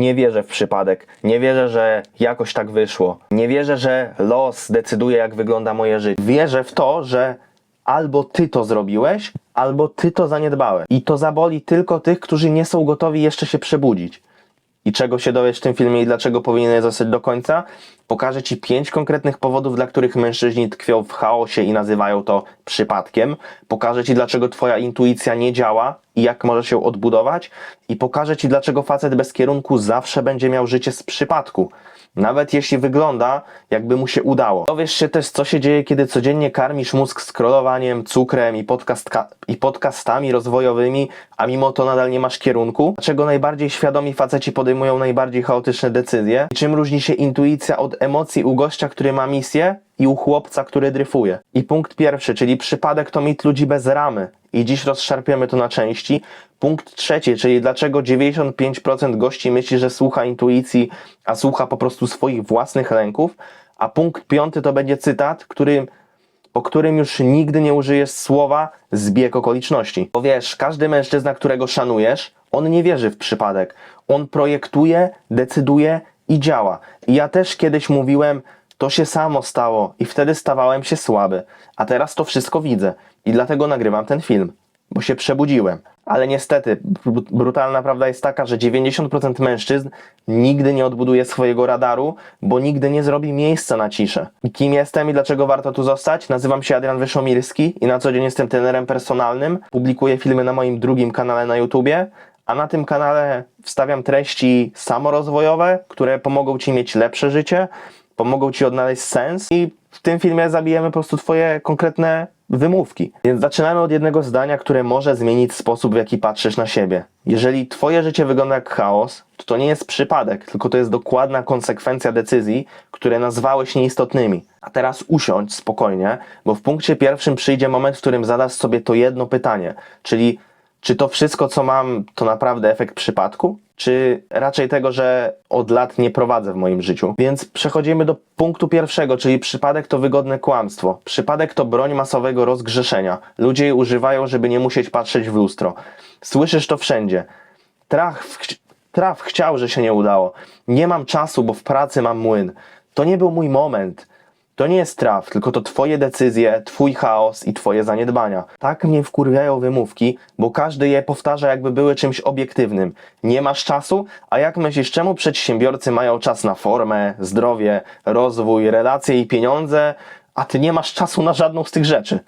Nie wierzę w przypadek. Nie wierzę, że jakoś tak wyszło. Nie wierzę, że los decyduje, jak wygląda moje życie. Wierzę w to, że albo ty to zrobiłeś, albo ty to zaniedbałeś. I to zaboli tylko tych, którzy nie są gotowi jeszcze się przebudzić. I czego się dowiesz w tym filmie i dlaczego powinieneś zostać do końca? Pokażę Ci pięć konkretnych powodów, dla których mężczyźni tkwią w chaosie i nazywają to przypadkiem. Pokażę Ci, dlaczego Twoja intuicja nie działa i jak możesz ją odbudować. I pokażę Ci, dlaczego facet bez kierunku zawsze będzie miał życie z przypadku. Nawet jeśli wygląda, jakby mu się udało. Dowiesz się też, co się dzieje, kiedy codziennie karmisz mózg scrollowaniem, cukrem i, podcastka- i podcastami rozwojowymi, a mimo to nadal nie masz kierunku. Dlaczego najbardziej świadomi faceci podejmują najbardziej chaotyczne decyzje? I czym różni się intuicja od emocji u gościa, który ma misję i u chłopca, który dryfuje? I punkt pierwszy, czyli przypadek to mit ludzi bez ramy. I dziś rozszarpiemy to na części. Punkt trzeci, czyli dlaczego 95% gości myśli, że słucha intuicji, a słucha po prostu swoich własnych lęków. A punkt piąty to będzie cytat, który, po którym już nigdy nie użyjesz słowa zbieg okoliczności. Bo wiesz, każdy mężczyzna, którego szanujesz, on nie wierzy w przypadek. On projektuje, decyduje i działa. I ja też kiedyś mówiłem, to się samo stało i wtedy stawałem się słaby. A teraz to wszystko widzę i dlatego nagrywam ten film, bo się przebudziłem. Ale niestety, br- brutalna prawda jest taka, że 90% mężczyzn nigdy nie odbuduje swojego radaru, bo nigdy nie zrobi miejsca na ciszę. Kim jestem i dlaczego warto tu zostać? Nazywam się Adrian Wyszomirski i na co dzień jestem trenerem personalnym. Publikuję filmy na moim drugim kanale na YouTubie, a na tym kanale wstawiam treści samorozwojowe, które pomogą Ci mieć lepsze życie, pomogą Ci odnaleźć sens i w tym filmie zabijemy po prostu Twoje konkretne wymówki. Więc zaczynamy od jednego zdania, które może zmienić sposób, w jaki patrzysz na siebie. Jeżeli Twoje życie wygląda jak chaos, to to nie jest przypadek, tylko to jest dokładna konsekwencja decyzji, które nazwałeś nieistotnymi. A teraz usiądź spokojnie, bo w punkcie pierwszym przyjdzie moment, w którym zadasz sobie to jedno pytanie, czyli czy to wszystko, co mam, to naprawdę efekt przypadku? Czy raczej tego, że od lat nie prowadzę w moim życiu? Więc przechodzimy do punktu pierwszego, czyli przypadek to wygodne kłamstwo. Przypadek to broń masowego rozgrzeszenia. Ludzie jej używają, żeby nie musieć patrzeć w lustro. Słyszysz to wszędzie. Traf, traf chciał, że się nie udało. Nie mam czasu, bo w pracy mam młyn. To nie był mój moment. To nie jest traf, tylko to twoje decyzje, twój chaos i twoje zaniedbania. Tak mnie wkurwiają wymówki, bo każdy je powtarza jakby były czymś obiektywnym. Nie masz czasu? A jak myślisz, czemu przedsiębiorcy mają czas na formę, zdrowie, rozwój, relacje i pieniądze, a ty nie masz czasu na żadną z tych rzeczy?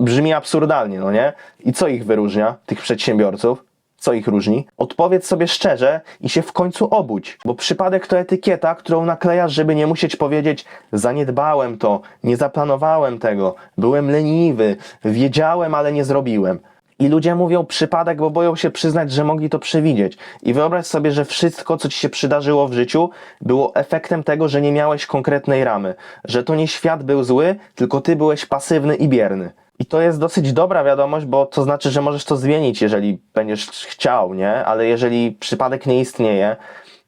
Brzmi absurdalnie, no nie? I co ich wyróżnia, tych przedsiębiorców? Co ich różni? Odpowiedz sobie szczerze i się w końcu obudź, bo przypadek to etykieta, którą naklejasz, żeby nie musieć powiedzieć zaniedbałem to, nie zaplanowałem tego, byłem leniwy, wiedziałem, ale nie zrobiłem. I ludzie mówią przypadek, bo boją się przyznać, że mogli to przewidzieć. I wyobraź sobie, że wszystko, co ci się przydarzyło w życiu, było efektem tego, że nie miałeś konkretnej ramy. Że to nie świat był zły, tylko ty byłeś pasywny i bierny. I to jest dosyć dobra wiadomość, bo to znaczy, że możesz to zmienić, jeżeli będziesz chciał, nie? Ale jeżeli przypadek nie istnieje,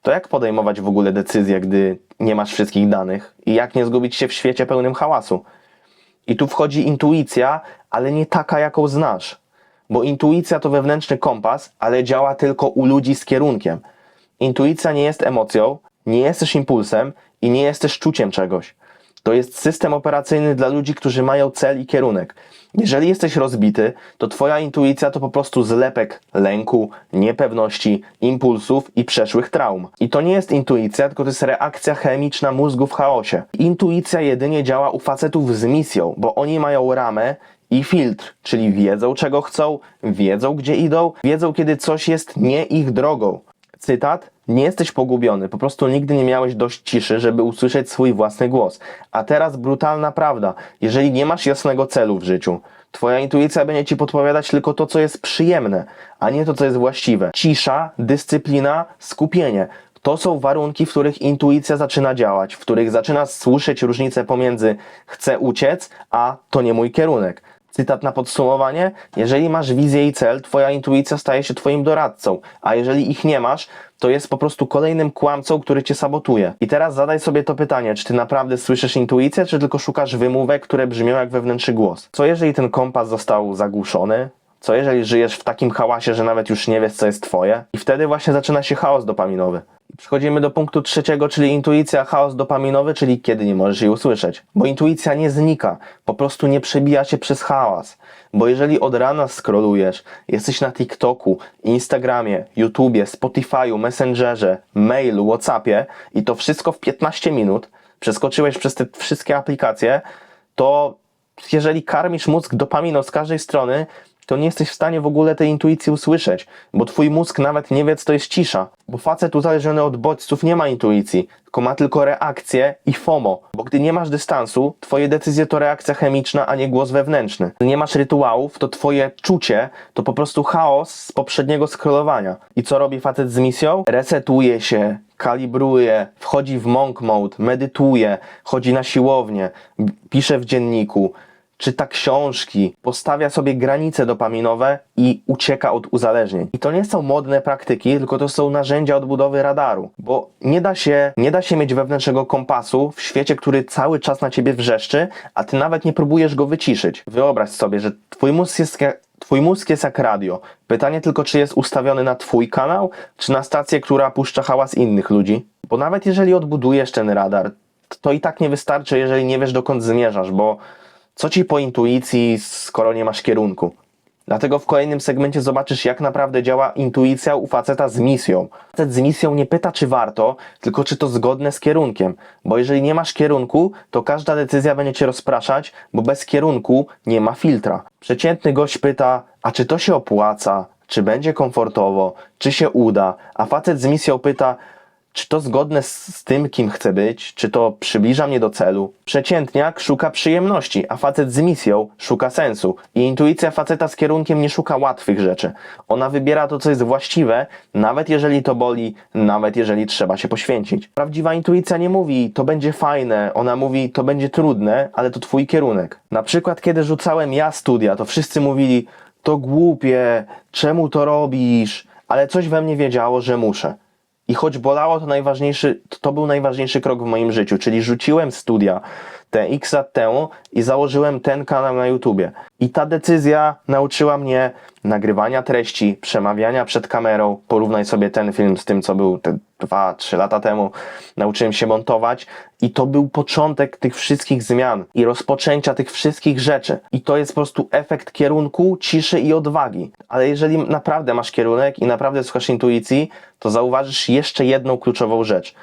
to jak podejmować w ogóle decyzję, gdy nie masz wszystkich danych? I jak nie zgubić się w świecie pełnym hałasu? I tu wchodzi intuicja, ale nie taka, jaką znasz. Bo intuicja to wewnętrzny kompas, ale działa tylko u ludzi z kierunkiem. Intuicja nie jest emocją, nie jesteś impulsem i nie jesteś czuciem czegoś. To jest system operacyjny dla ludzi, którzy mają cel i kierunek. Jeżeli jesteś rozbity, to Twoja intuicja to po prostu zlepek lęku, niepewności, impulsów i przeszłych traum. I to nie jest intuicja, tylko to jest reakcja chemiczna mózgu w chaosie. Intuicja jedynie działa u facetów z misją, bo oni mają ramę i filtr, czyli wiedzą czego chcą, wiedzą gdzie idą, wiedzą kiedy coś jest nie ich drogą. Cytat: Nie jesteś pogubiony, po prostu nigdy nie miałeś dość ciszy, żeby usłyszeć swój własny głos. A teraz brutalna prawda: jeżeli nie masz jasnego celu w życiu, Twoja intuicja będzie ci podpowiadać tylko to, co jest przyjemne, a nie to, co jest właściwe. Cisza, dyscyplina, skupienie. To są warunki, w których intuicja zaczyna działać, w których zaczyna słyszeć różnicę pomiędzy chcę uciec, a to nie mój kierunek. Cytat na podsumowanie: Jeżeli masz wizję i cel, twoja intuicja staje się twoim doradcą, a jeżeli ich nie masz, to jest po prostu kolejnym kłamcą, który cię sabotuje. I teraz zadaj sobie to pytanie: czy ty naprawdę słyszysz intuicję, czy tylko szukasz wymówek, które brzmią jak wewnętrzny głos? Co jeżeli ten kompas został zagłuszony? Co jeżeli żyjesz w takim hałasie, że nawet już nie wiesz, co jest twoje? I wtedy właśnie zaczyna się chaos dopaminowy. Przechodzimy do punktu trzeciego, czyli intuicja, chaos dopaminowy, czyli kiedy nie możesz jej usłyszeć. Bo intuicja nie znika, po prostu nie przebija się przez hałas. Bo jeżeli od rana scrollujesz, jesteś na TikToku, Instagramie, YouTubie, Spotify'u, Messengerze, mailu, Whatsappie i to wszystko w 15 minut, przeskoczyłeś przez te wszystkie aplikacje, to jeżeli karmisz mózg dopaminą z każdej strony, to nie jesteś w stanie w ogóle tej intuicji usłyszeć, bo twój mózg nawet nie wie, co to jest cisza. Bo facet uzależniony od bodźców nie ma intuicji, tylko ma tylko reakcję i FOMO. Bo gdy nie masz dystansu, twoje decyzje to reakcja chemiczna, a nie głos wewnętrzny. Gdy nie masz rytuałów, to twoje czucie to po prostu chaos z poprzedniego scrollowania. I co robi facet z misją? Resetuje się, kalibruje, wchodzi w monk mode, medytuje, chodzi na siłownię, pisze w dzienniku, czyta książki, postawia sobie granice dopaminowe i ucieka od uzależnień. I to nie są modne praktyki, tylko to są narzędzia odbudowy radaru, bo nie da się, nie da się mieć wewnętrznego kompasu w świecie, który cały czas na ciebie wrzeszczy, a ty nawet nie próbujesz go wyciszyć. Wyobraź sobie, że twój mózg jest twój mózg jest jak radio. Pytanie tylko, czy jest ustawiony na twój kanał, czy na stację, która puszcza hałas innych ludzi. Bo nawet jeżeli odbudujesz ten radar, to i tak nie wystarczy, jeżeli nie wiesz dokąd zmierzasz, bo co ci po intuicji, skoro nie masz kierunku? Dlatego w kolejnym segmencie zobaczysz, jak naprawdę działa intuicja u faceta z misją. Facet z misją nie pyta, czy warto, tylko czy to zgodne z kierunkiem. Bo jeżeli nie masz kierunku, to każda decyzja będzie cię rozpraszać, bo bez kierunku nie ma filtra. Przeciętny gość pyta, a czy to się opłaca? Czy będzie komfortowo? Czy się uda? A facet z misją pyta, czy to zgodne z, tym, kim chcę być? Czy to przybliża mnie do celu? Przeciętniak szuka przyjemności, a facet z misją szuka sensu. I intuicja faceta z kierunkiem nie szuka łatwych rzeczy. Ona wybiera to, co jest właściwe, nawet jeżeli to boli, nawet jeżeli trzeba się poświęcić. Prawdziwa intuicja nie mówi, to będzie fajne, ona mówi, to będzie trudne, ale to twój kierunek. Na przykład, kiedy rzucałem ja studia, to wszyscy mówili, to głupie, czemu to robisz? Ale coś we mnie wiedziało, że muszę. I choć bolało, to najważniejszy, to był najważniejszy krok w moim życiu, czyli rzuciłem studia te x lat temu i założyłem ten kanał na YouTubie. I ta decyzja nauczyła mnie nagrywania treści, przemawiania przed kamerą. Porównaj sobie ten film z tym, co był te 2-3 lata temu. Nauczyłem się montować i to był początek tych wszystkich zmian i rozpoczęcia tych wszystkich rzeczy. I to jest po prostu efekt kierunku, ciszy i odwagi. Ale jeżeli naprawdę masz kierunek i naprawdę słuchasz intuicji, to zauważysz jeszcze jedną kluczową rzecz.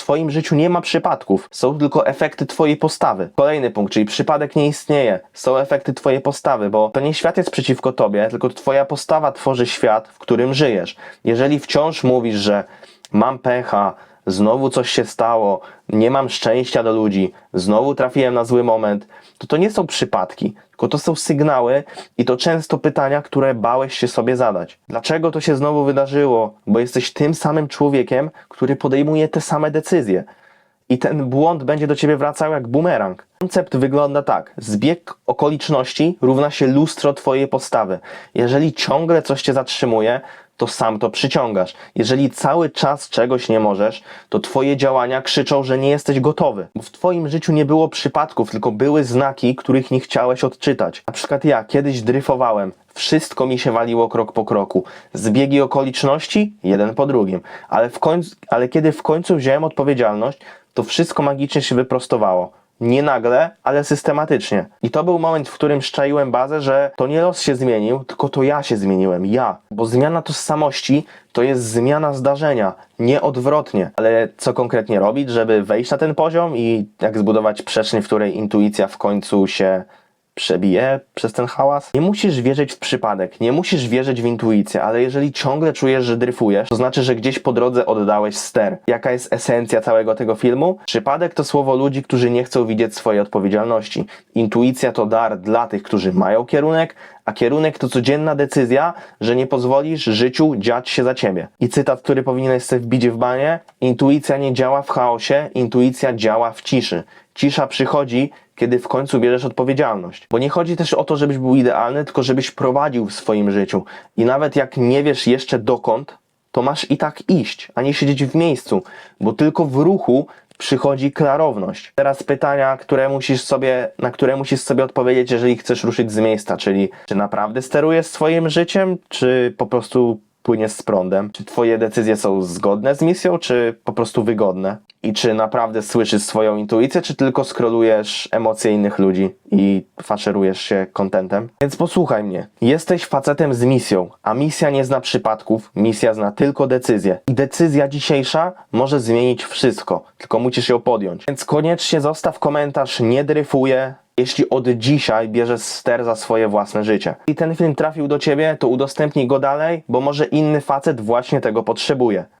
Twoim życiu nie ma przypadków, są tylko efekty Twojej postawy. Kolejny punkt, czyli przypadek nie istnieje, są efekty Twojej postawy, bo to nie świat jest przeciwko Tobie, tylko Twoja postawa tworzy świat, w którym żyjesz. Jeżeli wciąż mówisz, że mam pecha, znowu coś się stało, nie mam szczęścia do ludzi, znowu trafiłem na zły moment, to to nie są przypadki, tylko to są sygnały i to często pytania, które bałeś się sobie zadać. Dlaczego to się znowu wydarzyło? Bo jesteś tym samym człowiekiem, który podejmuje te same decyzje. I ten błąd będzie do ciebie wracał jak bumerang. Koncept wygląda tak: zbieg okoliczności równa się lustro twojej postawy. Jeżeli ciągle coś cię zatrzymuje, to sam to przyciągasz. Jeżeli cały czas czegoś nie możesz, to twoje działania krzyczą, że nie jesteś gotowy. Bo w twoim życiu nie było przypadków, tylko były znaki, których nie chciałeś odczytać. Na przykład ja kiedyś dryfowałem. Wszystko mi się waliło krok po kroku. Zbiegi okoliczności, jeden po drugim. Ale, w końcu, ale kiedy w końcu wziąłem odpowiedzialność, to wszystko magicznie się wyprostowało. Nie nagle, ale systematycznie. I to był moment, w którym szczaiłem bazę, że to nie los się zmienił, tylko to ja się zmieniłem, ja. Bo zmiana tożsamości to jest zmiana zdarzenia, nie odwrotnie. Ale co konkretnie robić, żeby wejść na ten poziom i jak zbudować przestrzeń, w której intuicja w końcu się przebije przez ten hałas. Nie musisz wierzyć w przypadek, nie musisz wierzyć w intuicję, ale jeżeli ciągle czujesz, że dryfujesz, to znaczy, że gdzieś po drodze oddałeś ster. Jaka jest esencja całego tego filmu? Przypadek to słowo ludzi, którzy nie chcą widzieć swojej odpowiedzialności. Intuicja to dar dla tych, którzy mają kierunek, a kierunek to codzienna decyzja, że nie pozwolisz życiu dziać się za ciebie. I cytat, który powinieneś sobie wbić w banie: Intuicja nie działa w chaosie, intuicja działa w ciszy. Cisza przychodzi, kiedy w końcu bierzesz odpowiedzialność. Bo nie chodzi też o to, żebyś był idealny, tylko żebyś prowadził w swoim życiu. I nawet jak nie wiesz jeszcze dokąd, to masz i tak iść, a nie siedzieć w miejscu, bo tylko w ruchu przychodzi klarowność. Teraz pytania, które musisz sobie, na które musisz sobie odpowiedzieć, jeżeli chcesz ruszyć z miejsca, czyli czy naprawdę sterujesz swoim życiem, czy po prostu płyniesz z prądem. Czy twoje decyzje są zgodne z misją, czy po prostu wygodne? I czy naprawdę słyszysz swoją intuicję, czy tylko skrolujesz emocje innych ludzi i faszerujesz się kontentem? Więc posłuchaj mnie. Jesteś facetem z misją, a misja nie zna przypadków, misja zna tylko decyzję. I decyzja dzisiejsza może zmienić wszystko, tylko musisz ją podjąć. Więc koniecznie zostaw komentarz, nie dryfuję, jeśli od dzisiaj bierzesz ster za swoje własne życie. I ten film trafił do ciebie, to udostępnij go dalej, bo może inny facet właśnie tego potrzebuje.